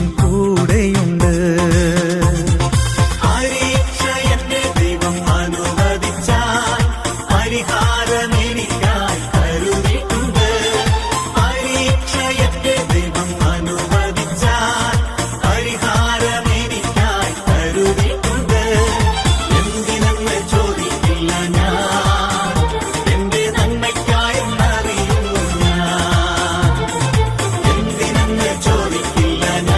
ദൈവം കൂടെയുണ്ട്. ദൈവം അനുവദിച്ച പരിഹാരമേ